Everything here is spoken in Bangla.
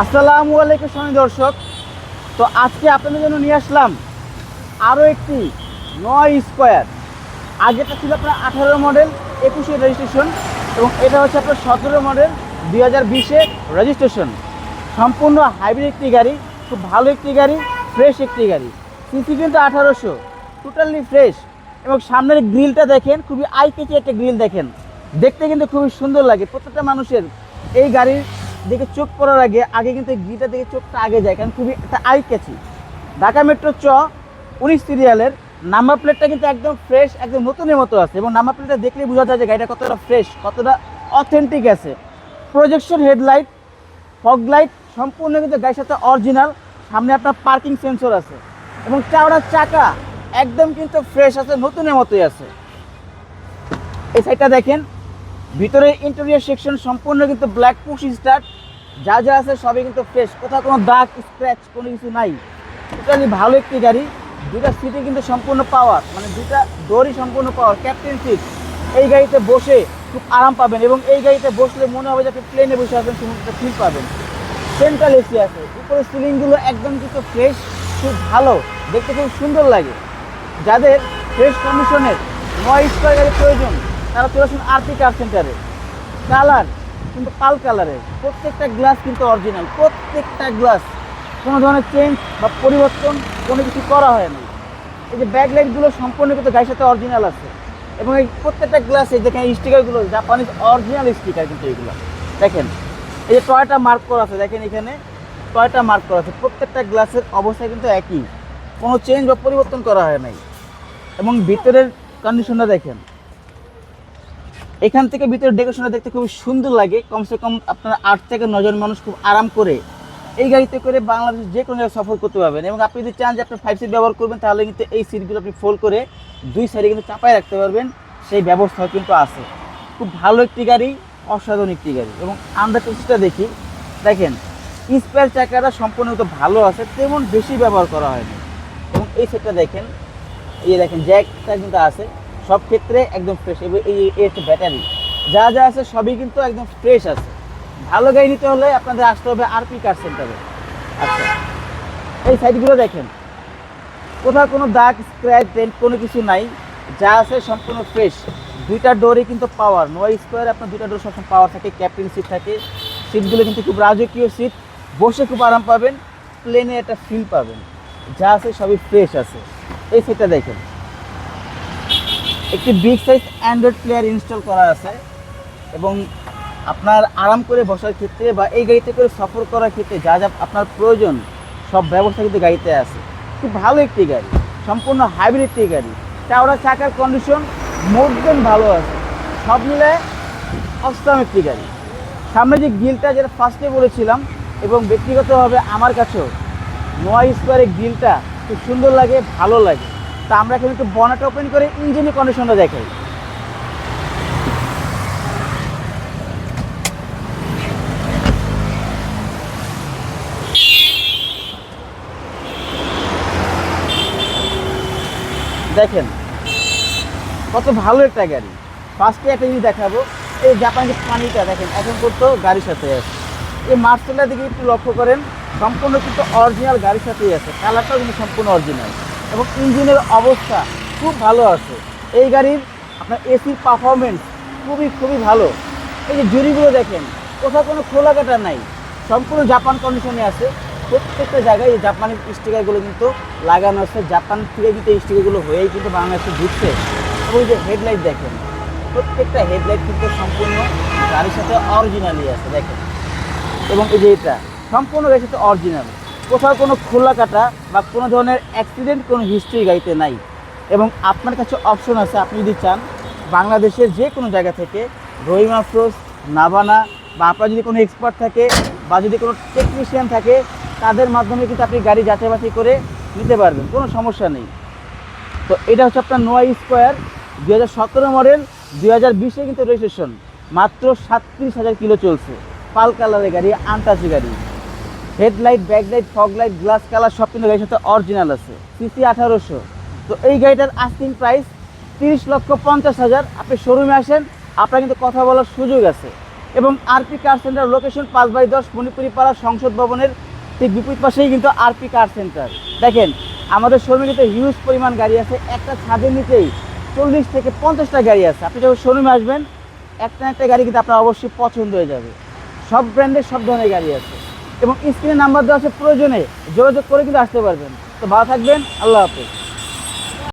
আসসালামু আলাইকুম স্বামী দর্শক। তো আজকে আপনাদের জন্য নিয়ে আসলাম আরও একটি নয় স্কোয়ার। আগেটা ছিল আপনার আঠারো মডেল, একুশে রেজিস্ট্রেশন এবং এটা হচ্ছে আপনার সতেরো মডেল, দুই হাজার বিশে রেজিস্ট্রেশন সম্পূর্ণ হাইব্রিড একটি গাড়ি, খুব ভালো একটি গাড়ি ফ্রেশ একটি গাড়ি। সিসি কিন্তু আঠারোশো টোটালি ফ্রেশ এবং সামনের গ্রিলটা দেখেন, খুবই আই কেচি একটা গ্রিল দেখেন। দেখতে কিন্তু খুবই সুন্দর লাগে, প্রত্যেকটা মানুষের এই গাড়ির দিকে চোখ পড়ার আগে আগে কিন্তু গ্রিলটা দিকে চোখটা আগে যায়, কারণ খুবই একটা আই কেচি ঢাকা মেট্রো চ উনিশ সিরিয়ালের নাম্বার প্লেটটা কিন্তু একদম ফ্রেশ একদম নতুনের মতো আছে এবং নাম্বার প্লেটটা দেখলেই বোঝা যায় যে গাড়িটা কতটা ফ্রেশ কতটা অথেন্টিক আছে। প্রজেকশন হেডলাইট ফগ লাইট সম্পূর্ণ কিন্তু গাড়ির সাথে অরিজিনাল সামনে আপনার পার্কিং সেন্সর আছে এবং চাওড়ার চাকা একদম কিন্তু ফ্রেশ আছে, নতুনের মতোই আছে। এই সাইডটা দেখেন ভিতরে ইন্টেরিয়র সেকশন সম্পূর্ণ কিন্তু ব্ল্যাক পুশ স্টার্ট যা যা আছে সবই কিন্তু ফ্রেশ কোথাও কোনো দাগ স্ক্র্যাচ কোনো কিছু নাই। টোটালি ভালো একটি গাড়ি। দুটা সিটে কিন্তু সম্পূর্ণ পাওয়ার মানে দুটা দড়ি সম্পূর্ণ পাওয়ার ক্যাপ্টেন সিট এই গাড়িতে বসে খুব আরাম পাবেন এবং এই গাড়িতে বসলে মনে হবে যে আপনি প্লেনে বসে আসবেন একটা ফিল পাবেন। সেন্ট্রাল এসি আছে। উপরে সিলিংগুলো একদম কিন্তু ফ্রেশ খুব ভালো। দেখতে খুব সুন্দর লাগে। যাদের ফ্রেশ কন্ডিশনের নয় স্কোয়ার গাড়ির প্রয়োজন তারা চলে আসুন আরটি কার সেন্টারে কালার কিন্তু পাল কালারের প্রত্যেকটা গ্লাস কিন্তু অরিজিনাল প্রত্যেকটা গ্লাস কোনো ধরনের চেঞ্জ বা পরিবর্তন, কোনো কিছু করা হয় না। এই যে ব্যাক লাইটগুলো সম্পূর্ণ কিন্তু গাড়ির সাথে অরিজিনাল আছে। এবং এই প্রত্যেকটা গ্লাসে যেখানে স্টিকারগুলো জাপানিজ অরিজিনাল স্টিকার কিন্তু এইগুলো। দেখেন, এই যে টয়টা মার্ক করা আছে, দেখেন এখানে টয়টা মার্ক করা আছে। প্রত্যেকটা গ্লাসের অবস্থা কিন্তু একই। কোনো চেঞ্জ বা পরিবর্তন করা হয় নাই। এবং ভিতরের কন্ডিশনটা দেখেন। এখান থেকে ভিতরে ডেকোরেশনটা দেখতে খুব সুন্দর লাগে। কমসে কম আপনার আট থেকে নজন মানুষ খুব আরাম করে এই গাড়িতে করে বাংলাদেশ যে কোনো জায়গায় সফর করতে পারবেন। এবং আপনি যদি চান যে আপনি ফাইভ সিট ব্যবহার করবেন, তাহলে কিন্তু এই সিটগুলো আপনি ফোল্ড করে দুই সাইডে কিন্তু চাপায় রাখতে পারবেন। সেই ব্যবস্থাও কিন্তু আছে। খুব ভালো একটি গাড়ি, অসাধারণ একটি গাড়ি। এবং আন্ডার টেক্সটা দেখি। দেখেন স্পেয়ার চাকাটা সম্পূর্ণ তো ভালো আছে, তেমন বেশি ব্যবহার করা হয়নি। এবং এই সেটটা দেখেন, এই দেখেন জ্যাকটা কিন্তু আছে। সব ক্ষেত্রে একদম ফ্রেশ এবং এই হচ্ছে ব্যাটারি যা যা আছে সবই কিন্তু একদম ফ্রেশ আছে। ভালো গাড়ি নিতে হলে আপনাদের আসতে হবে আরপি কার সেন্টারে আচ্ছা। এই সাইডগুলো দেখেন। কোথাও কোনো দাগ স্ক্র্যাচ ডেন্ট কোনো কিছু নাই। যা আছে সম্পূর্ণ ফ্রেশ দুইটা ডোরে কিন্তু পাওয়ার নয় স্কোয়ার আপনার দুইটা ডোর সবসময় পাওয়ার থাকে ক্যাপ্টেন সিট থাকে। সিটগুলো কিন্তু খুব রাজকীয় সিট বসে খুব আরাম পাবেন। প্লেনে একটা ফিল পাবেন। যা আছে সবই ফ্রেশ আছে। এই সেটটা দেখেন। একটি big size android player install করা আছে এবং আপনার আরাম করে বসার ক্ষেত্রে বা এই গাড়িতে করে সফর করার ক্ষেত্রে যা যা আপনার প্রয়োজন, সব ব্যবস্থা কিন্তু গাড়িতে আছে। খুব ভালো একটি গাড়ি, সম্পূর্ণ হাইব্রিড একটি গাড়ি। চাওড়া চাকার কন্ডিশন মোর দেন ভালো আছে। সব মিলে অষ্টম একটি গাড়ি। সামনে যে গিলটা যেটা ফার্স্টে বলেছিলাম এবং ব্যক্তিগতভাবে আমার কাছেও নয় স্কোয়ারের গিলটা খুব সুন্দর লাগে, ভালো লাগে। তা আমরা এখন একটু বনেট ওপেন করে ইঞ্জিনের কন্ডিশনটা দেখাই। দেখেন, কত ভালো একটা গাড়ি। ফার্স্টে একটা জিনিস দেখাবো, এই জাপানি পানিটা, দেখেন, এখন করতো গাড়ির সাথে আছে। এই মার্সেলটা দিকে একটু লক্ষ্য করেন, সম্পূর্ণ কিন্তু অরিজিনাল গাড়ির সাথেই আছে। কালারটাও কিন্তু সম্পূর্ণ অরিজিনাল এবং ইঞ্জিনের অবস্থা খুব ভালো আছে। এই গাড়ির আপনার এসির পারফরমেন্স খুবই খুবই ভালো। এই যে জুড়িগুলো দেখেন, কোথাও কোনো খোলা কাটা নাই। সম্পূর্ণ জাপান কন্ডিশনে আছে। প্রত্যেকটা জায়গায় এই জাপানের স্টিকারগুলো কিন্তু লাগানো আছে। জাপান থেকে কিন্তু এই স্টিকারগুলো হয়েই কিন্তু বাংলাদেশে ঢুকছে। এবং যে হেডলাইট দেখেন, প্রত্যেকটা হেডলাইট কিন্তু সম্পূর্ণ গাড়ির সাথে অরিজিনালি আছে, দেখেন। এবং এই যে এটা, সম্পূর্ণ গাড়ির সাথে অরিজিনাল কোথাও কোনো খোলা কাটা বা কোনো ধরনের অ্যাক্সিডেন্ট কোনো হিস্ট্রি গাড়িতে নাই। এবং আপনার কাছে অপশন আছে, আপনি যদি চান, বাংলাদেশের যে কোনো জায়গা থেকে রহিম আফরোজ নাবানা বা আপনার যদি কোনো এক্সপার্ট থাকে বা যদি কোনো টেকনিশিয়ান থাকে, তাদের মাধ্যমে কিন্তু আপনি গাড়ি যাচাই করে নিতে পারবেন, কোনো সমস্যা নেই। তো এটা হচ্ছে আপনার নোয়া স্কোয়ার দু হাজার সতেরো মডেল দু হাজার বিশে কিন্তু রেজিস্ট্রেশন মাত্র সাতত্রিশ হাজার কিলো চলছে। পাল কালারের গাড়ি আনটাচি গাড়ি। Headlight backlight fog light glass colour সব কিন্তু গাড়ির সাথে অরিজিনাল আছে। সিসি আঠারোশো। তো এই গাড়িটার আস্কিং প্রাইস তিরিশ লক্ষ পঞ্চাশ হাজার। আপনি শোরুমে আসেন, আপনার কিন্তু কথা বলার সুযোগ আছে। এবং আরপি কার সেন্টার লোকেশন পাঁচ বাই দশ মণিপুরি পাড়া সংসদ ভবনের ঠিক বিপরীত পাশেই কিন্তু আরপি কার সেন্টার দেখেন, আমাদের শোরুমে কিন্তু হিউজ পরিমাণ গাড়ি আছে। একটা ছাদের নিচেই চল্লিশ থেকে পঞ্চাশটা গাড়ি আছে। আপনি যখন শোরুমে আসবেন, একটা একটা গাড়ি কিন্তু আপনার অবশ্যই পছন্দ হয়ে যাবে। সব ব্র্যান্ডের সব ধরনের গাড়ি আছে। এবং স্ক্রিনে নাম্বার দেওয়া আছে প্রয়োজনে যোগাযোগ করে কিন্তু আসতে পারবেন। তো ভালো থাকবেন, আল্লাহ হাফেজ।